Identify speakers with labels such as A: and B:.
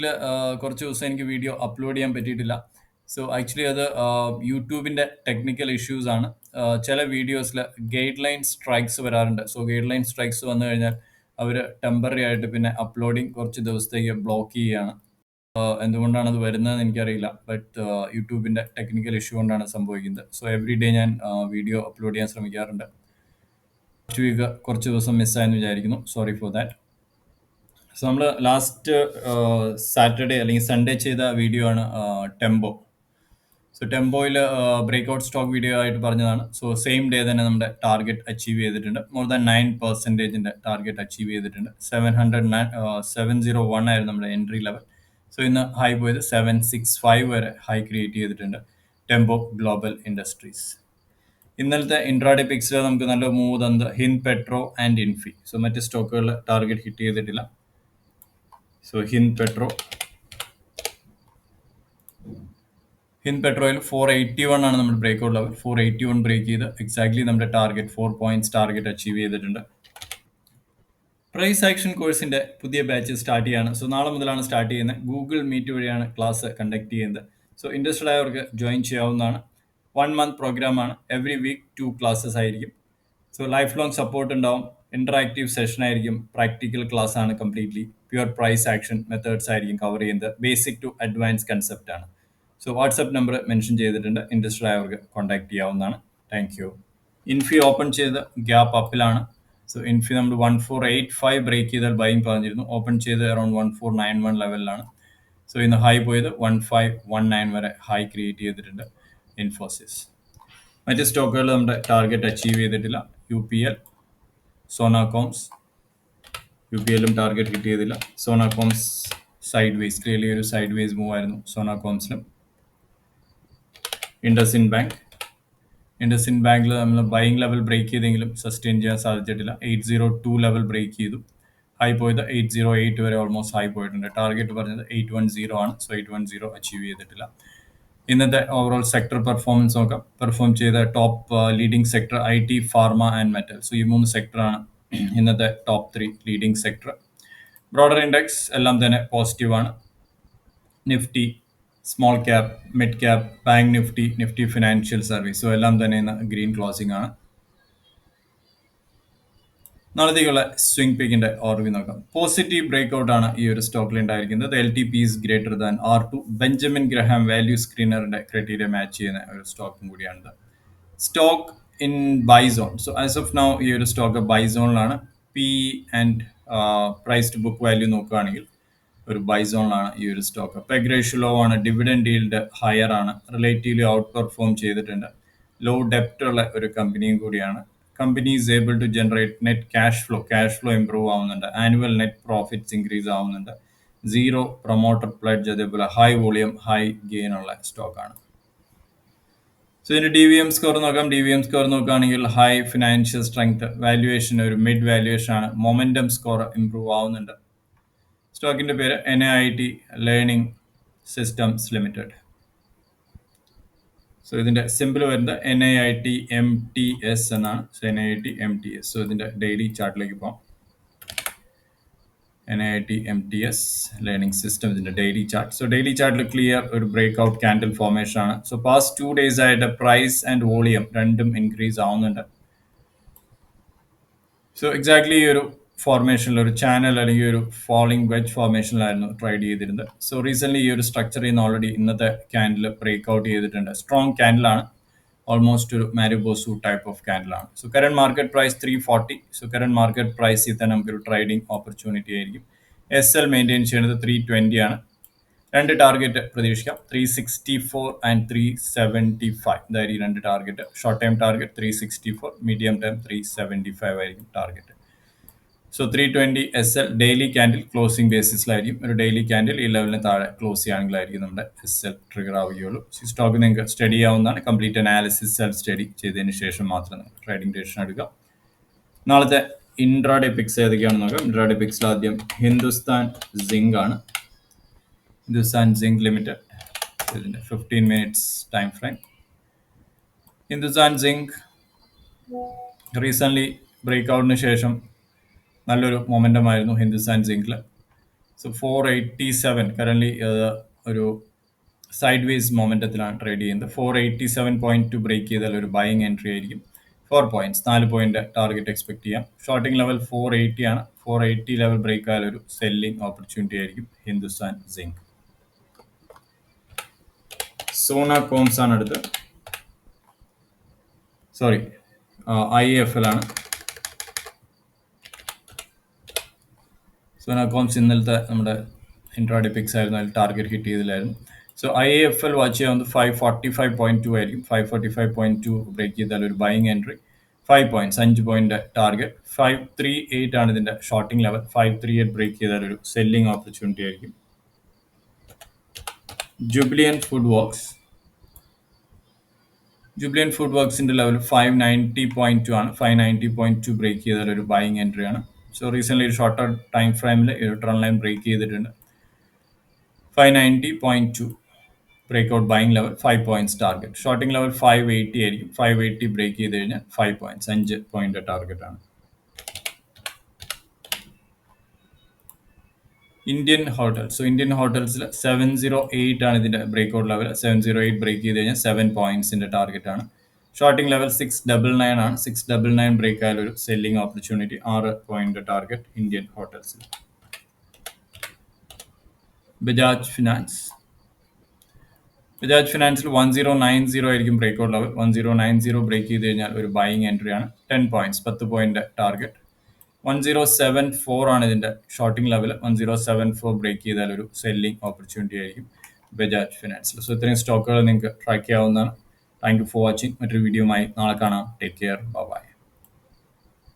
A: വീക്കിൽ കുറച്ച് ദിവസം എനിക്ക് വീഡിയോ അപ്ലോഡ് ചെയ്യാൻ പറ്റിയിട്ടില്ല. സോ ആക്ച്വലി അത് യൂട്യൂബിന്റെ ടെക്നിക്കൽ ഇഷ്യൂസ് ആണ്. ചില വീഡിയോസിൽ ഗൈഡ് ലൈൻ സ്ട്രൈക്സ് വരാറുണ്ട്. സോ ഗൈഡ് ലൈൻ സ്ട്രൈക്സ് വന്നു കഴിഞ്ഞാൽ അവർ ടെമ്പററി ആയിട്ട് പിന്നെ അപ്ലോഡിങ് കുറച്ച് ദിവസത്തേക്ക് ബ്ലോക്ക് ചെയ്യുകയാണ്. എന്തുകൊണ്ടാണ് അത് വരുന്നതെന്ന് എനിക്കറിയില്ല. ബട്ട് യൂട്യൂബിന്റെ ടെക്നിക്കൽ ഇഷ്യൂ കൊണ്ടാണ് സംഭവിക്കുന്നത്. സോ എവറി ഡേ ഞാൻ വീഡിയോ അപ്ലോഡ് ചെയ്യാൻ ശ്രമിക്കാറുണ്ട്. കുറച്ച് വീക്ക് കുറച്ച് ദിവസം മിസ്സായെന്ന് വിചാരിക്കുന്നു. സോറി ഫോർ ദാറ്റ് സോ നമ്മൾ ലാസ്റ്റ് സാറ്റർഡേ അല്ലെങ്കിൽ സൺഡേ ചെയ്ത വീഡിയോ ആണ് ടെമ്പോ സോ ടെമ്പോയിൽ ബ്രേക്ക് ഔട്ട് സ്റ്റോക്ക് വീഡിയോ ആയിട്ട് പറഞ്ഞതാണ്. സോ സെയിം ഡേ തന്നെ നമ്മുടെ ടാർഗറ്റ് അച്ചീവ് ചെയ്തിട്ടുണ്ട്. മോർ ദാൻ നയൻ പെർസെന്റേജിന്റെ ടാർഗറ്റ് അച്ചീവ് ചെയ്തിട്ടുണ്ട്. Seven hundred nine seven zero one ആയിരുന്നു നമ്മുടെ എൻട്രി ലെവൽ സോ ഇന്ന് ഹൈ പോയത് സെവൻ സിക്സ് ഫൈവ് വരെ ഹൈ ക്രിയേറ്റ് ചെയ്തിട്ടുണ്ട് ടെമ്പോ ഗ്ലോബൽ ഇൻഡസ്ട്രീസ് ഇന്നലത്തെ ഇൻട്രാഡേ പിക്സിൽ നമുക്ക് നല്ല മൂവ് തന്നത് ഹിൻ പെട്രോ ആൻഡ് ഇൻഫി സോ മറ്റ് സ്റ്റോക്കുകളിൽ ടാർഗറ്റ് ഹിറ്റ് ചെയ്തിട്ടില്ല. സോ ഹിൻ പെട്രോ. ഹിൻ പെട്രോയിൽ ഫോർ എയ്റ്റി വൺ ആണ് നമ്മുടെ break out level four eighty one break ചെയ്ത് എക്സാക്ട്ലി നമ്മുടെ target four points target achieve ചെയ്തിട്ടുണ്ട്. പ്രൈസ് ആക്ഷൻ കോഴ്സിന്റെ പുതിയ ബാച്ച് സ്റ്റാർട്ട് ചെയ്യാണ്. സോ നാളെ മുതലാണ് സ്റ്റാർട്ട് ചെയ്യുന്നത്. ഗൂഗിൾ മീറ്റ് വഴിയാണ് ക്ലാസ് കണ്ടക്ട് ചെയ്യുന്നത്. സോ ഇൻട്രസ്റ്റഡ് ആയവർക്ക് ജോയിൻ ചെയ്യാവുന്നതാണ്. വൺ മന്ത് പ്രോഗ്രാം ആണ്. എവറി വീക്ക് ടു ക്ലാസ്സസ് ആയിരിക്കും. സോ ലൈഫ് ലോങ് സപ്പോർട്ട് ഉണ്ടാവും. ഇന്ററാക്റ്റീവ് സെഷൻ ആയിരിക്കും. പ്രാക്ടിക്കൽ ക്ലാസ് ആണ് completely pure price action methods ആയിരിക്കും കവർ ചെയ്യുന്നത്. ബേസിക് ടു അഡ്വാൻസ് കൺസെപ്റ്റ് ആണ്. സോ വാട്സപ്പ് നമ്പർ മെൻഷൻ ചെയ്തിട്ടുണ്ട്. ഇൻട്രസ്റ്റഡ് ആയവർക്ക് കോൺടാക്ട് ചെയ്യാവുന്നതാണ്. താങ്ക് യു ഇൻഫി ഓപ്പൺ ചെയ്ത് ഗ്യാപ്പ് അപ്പിലാണ് സോ ഇൻഫി നമ്മൾ one four eight five break ചെയ്താൽ ബൈങ് പറഞ്ഞിരുന്നു. ഓപ്പൺ ചെയ്ത് around one four nine one ലെവലിലാണ് സോ ഇന്ന് ഹൈ പോയത് വൺ ഫൈവ് വൺ നയൻ വരെ ഹൈ ക്രിയേറ്റ് ചെയ്തിട്ടുണ്ട് ഇൻഫോസിസ് മറ്റ് സ്റ്റോക്കുകൾ നമ്മുടെ ടാർഗറ്റ് അച്ചീവ് ചെയ്തിട്ടില്ല. U P L Sonacoms U P എല്ലും ടാർഗറ്റ് കിട്ടിയതില്ല. സോണ കോംസ് സൈഡ് വേസ് ക്ലിയർലി ഒരു സൈഡ് വേസ് മൂവ് ആയിരുന്നു സോനാകോംസിലും ഇൻഡസിൻ ബാങ്ക് ഇൻഡസിൻ ബാങ്കിൽ നമ്മൾ ബൈങ് ലെവൽ ബ്രേക്ക് ചെയ്തെങ്കിലും സസ്റ്റെയിൻ ചെയ്യാൻ സാധിച്ചിട്ടില്ല. Eight zero two level break ചെയ്തു. ഹൈ പോയത് എയ്റ്റ് സീറോ എയ്റ്റ് വരെ ഓൾമോസ്റ്റ് ഹൈ പോയിട്ടുണ്ട്. ടാർഗറ്റ് പറഞ്ഞത് എയ്റ്റ് വൺ സീറോ ആണ്. So eight one zero achieve ചെയ്തിട്ടില്ല. ഇന്നത്തെ ഓവറോൾ സെക്ടർ പെർഫോമൻസ് നോക്കാം. പെർഫോം ചെയ്ത top leading sector I T pharma and metal so ഈ മൂന്ന് സെക്ടറാണ് ഇന്നത്തെ top three leading sector broader index എല്ലാം തന്നെ പോസിറ്റീവ് ആണ്. Nifty small cap mid cap bank Nifty Nifty financial service എല്ലാം തന്നെ ഇന്ന് ഗ്രീൻ ക്ലോസിംഗ് ആണ്. നാളത്തേക്കുള്ള സ്വിംഗ് പിക്കിന്റെ ഓർവി നോക്കാം. പോസിറ്റീവ് ബ്രേക്ക് ഔട്ട് ആണ് ഈ ഒരു സ്റ്റോക്കിൽ ഉണ്ടായിരിക്കുന്നത്. L T P is greater than R two Benjamin Graham value സ്ക്രീനറിന്റെ criteria match ചെയ്യുന്ന ഒരു സ്റ്റോക്കും കൂടിയാണിത്. Stock in buy zone so as of now ഈ ഒരു stock buy സോണിലാണ് P and price to book value നോക്കുകയാണെങ്കിൽ ഒരു ബൈ സോണിലാണ് ഈ ഒരു സ്റ്റോക്ക് പെഗ് റേഷ്യോ ലോ ആണ്. ഡിവിഡൻഡ് ഈൽഡ് ഹയർ ആണ്. റിലേറ്റീവ്ലി ഔട്ട് പെർഫോം ചെയ്തിട്ടുണ്ട്. ലോ ഡെപ്റ്റ് ഉള്ള ഒരു കമ്പനിയും കൂടിയാണ്. Company is able to generate net cash flow cash flow improve ആവുന്നുണ്ട്. ആനുവൽ നെറ്റ് പ്രോഫിറ്റ്സ് ഇൻക്രീസ് ആവുന്നുണ്ട്. സീറോ പ്രൊമോട്ടർ പ്ലഡ്ജ് അതേപോലെ ഹൈ വോളിയം ഹൈ ഗെയിൻ ഉള്ള സ്റ്റോക്കാണ് സോ ഇതിന്റെ ഡി വി എം സ്കോർ നോക്കാം. ഡി വി എം സ്കോർ നോക്കുകയാണെങ്കിൽ high financial strength valuation ഒരു mid valuation ആണ്. മൊമെന്റം സ്കോർ ഇംപ്രൂവ് ആവുന്നുണ്ട്. സ്റ്റോക്കിന്റെ പേര് N I T Learning Systems Limited so ഇതിന്റെ സിമ്പിൾ വരുന്നത് N I T M T S എന്നാണ്. So N I T M T S so ഇതിന്റെ daily ചാർട്ടിലേക്ക് പോകാം N I T M T S Learning System ഇതിന്റെ daily chart so daily ചാർട്ടിൽ clear ഒരു break out candle formation ആണ്. So past two days ആയിട്ട് price and volume രണ്ടും increase ആവുന്നുണ്ട്. സോ എക്സാക്ട്ലി ഈ ഒരു ഫോർമേഷനിൽ ഒരു ചാനൽ അല്ലെങ്കിൽ ഒരു ഫോളിംഗ് വെജ് ഫോർമേഷനിലായിരുന്നു ട്രൈഡ് ചെയ്തിരുന്നത്. സോ റീസെന്റ് ഈ ഒരു സ്ട്രക്ചറിൽ നിന്ന് ഓൾറെഡി ഇന്നത്തെ ക്യാൻഡിൽ ബ്രേക്ക് ഔട്ട് ചെയ്തിട്ടുണ്ട് സ്ട്രോങ് ക്യാൻഡിലാണ് ഓൾമോസ്റ്റ് ഒരു മാരിബോസു type of ക്യാൻഡിലാണ് so current market price three forty so current market പ്രൈസിൽ തന്നെ നമുക്കൊരു ട്രേഡിംഗ് ഓപ്പർച്യൂണിറ്റി ആയിരിക്കും. എസ് എൽ മെയിന്റെയിൻ ചെയ്യുന്നത് ത്രീ ട്വന്റി ആണ്. രണ്ട് ടാർഗറ്റ് പ്രതീക്ഷിക്കാം. Three sixty four and three seventy five ഇതായിരിക്കും രണ്ട് target short time target three sixty four medium time three seventy five ആയിരിക്കും target so three twenty S L daily candle closing ബേസിസിലായിരിക്കും ഒരു daily candle ഈ ലെവലിന് താഴെ close ചെയ്യുകയാണെങ്കിലായിരിക്കും നമ്മുടെ S L trigger ആവുകയുള്ളൂ. ഈ സ്റ്റോക്ക് നിങ്ങൾക്ക് സ്റ്റഡി ആവുന്നതാണ്. കംപ്ലീറ്റ് അനാലിസിസ് സെൽഫ് സ്റ്റഡി ചെയ്തതിന് ശേഷം മാത്രം നമുക്ക് ട്രേഡിംഗ് ഡെസിഷൻ എടുക്കാം നാളത്തെ ഇൻട്രാഡേ പിക്സ് ഏതൊക്കെയാണെന്ന് നോക്കാം. ഇൻട്രാഡേ പിക്സിൽ ആദ്യം ഹിന്ദുസ്ഥാൻ സിങ്ക് ആണ്. Hindustan Zinc Limited. ഇതിന്റെ fifteen minutes time frame Hindustan Zinc recently break ഔട്ടിന് ശേഷം നല്ലൊരു മൊമെന്റം ആയിരുന്നു Hindustan സിങ്കിൽ so four eighty seven current ഒരു സൈഡ് വേസ് മൊമെന്റത്തിലാണ് ട്രേഡ് ചെയ്യുന്നത്. Four eighty seven point two break ചെയ്താൽ ഒരു ബൈങ് എൻട്രി ആയിരിക്കും. ഫോർ പോയിന്റ്സ് നാല് പോയിന്റ് ടാർഗറ്റ് എക്സ്പെക്ട് ചെയ്യാം. ഷോർട്ടിംഗ് ലെവൽ ഫോർ എയ്റ്റി ആണ്. ഫോർ എയ്റ്റി ലെവൽ ബ്രേക്ക് ആയാൽ ഒരു സെല്ലിംഗ് ഓപ്പർച്യൂണിറ്റി ആയിരിക്കും ഹിന്ദുസ്ഥാൻ സിങ്ക് സോണ കോംസ് ആണ് അടുത്ത് സോറി ഐ എഫ് എൽ ആണ്. സോന കോംസ് ഇന്നലത്തെ നമ്മുടെ ഇൻട്രാഡി പിക്സ് ആയിരുന്നു. അതിൽ target hit ചെയ്തില്ലായിരുന്നു. So I F L watch ചെയ്യാവുന്നത് five forty five point two ആയിരിക്കും. Five forty five point two break ചെയ്താൽ ഒരു ബൈങ് എൻട്രി ഫൈവ് പോയിന്റ്സ് അഞ്ച് point target five three eight ആണ് ഇതിന്റെ shorting level five three eight break ചെയ്താൽ ഒരു selling opportunity ആയിരിക്കും. Jubilant Food Works Jubilant Food വർക്ക്സിന്റെ level five ninety point two ആണ്. Five ninety point two break ചെയ്താൽ ഒരു buying entry ആണ്. സോ റീസെന്റ് ഒരു ഷോർട്ടർ ടൈം ഫ്രെയിമിൽ ഒരു ട്രൺ ലൈൻ ബ്രേക്ക് ചെയ്തിട്ടുണ്ട്. Five ninety point two break out buying level five points target shorting level five eighty ആയിരിക്കും. Five eighty break ചെയ്ത് കഴിഞ്ഞാൽ ഫൈവ് പോയിന്റ്സ് അഞ്ച് പോയിന്റ് ടാർഗറ്റ് ആണ്. ഇന്ത്യൻ ഹോട്ടൽസ് സോ ഇന്ത്യൻ ഹോട്ടൽസിൽ seven zero eight ആണ് ഇതിന്റെ break out level seven zero eight break ചെയ്ത് കഴിഞ്ഞാൽ സെവൻ പോയിന്റ്സിന്റെ ടാർഗറ്റ് ആണ്. Shorting level six double nine ആണ്. സിക്സ് ഡബിൾ നയൻ ബ്രേക്ക് ആയാൽ ഒരു സെല്ലിംഗ് ഓപ്പർച്യൂണിറ്റി ആറ് പോയിന്റ് ടാർഗറ്റ് ഇന്ത്യൻ ഹോട്ടൽസിൽ ബജാജ് ഫിനാൻസ് ബജാജ് ഫിനാൻസിൽ വൺ സീറോ നയൻ സീറോ ആയിരിക്കും break out level one zero nine zero break ചെയ്ത് കഴിഞ്ഞാൽ ഒരു ബൈങ് എൻട്രി ആണ്. ടെൻ പോയിന്റ്സ് പത്ത് point target one zero seven four ആണ് ഇതിന്റെ shorting level one zero seven four break ചെയ്താൽ ഒരു സെല്ലിംഗ് ഓപ്പർച്യൂണിറ്റി ആയിരിക്കും ബജാജ് ഫിനാൻസിൽ സോ ഇത്രയും സ്റ്റോക്കുകൾ നിങ്ങൾക്ക് ട്രാക്ക് ചെയ്യാവുന്നതാണ്. താങ്ക് യു ഫോർ വാച്ചിങ് മറ്റൊരു വീഡിയോയുമായി നാളെ കാണാം. Take care. ബൈ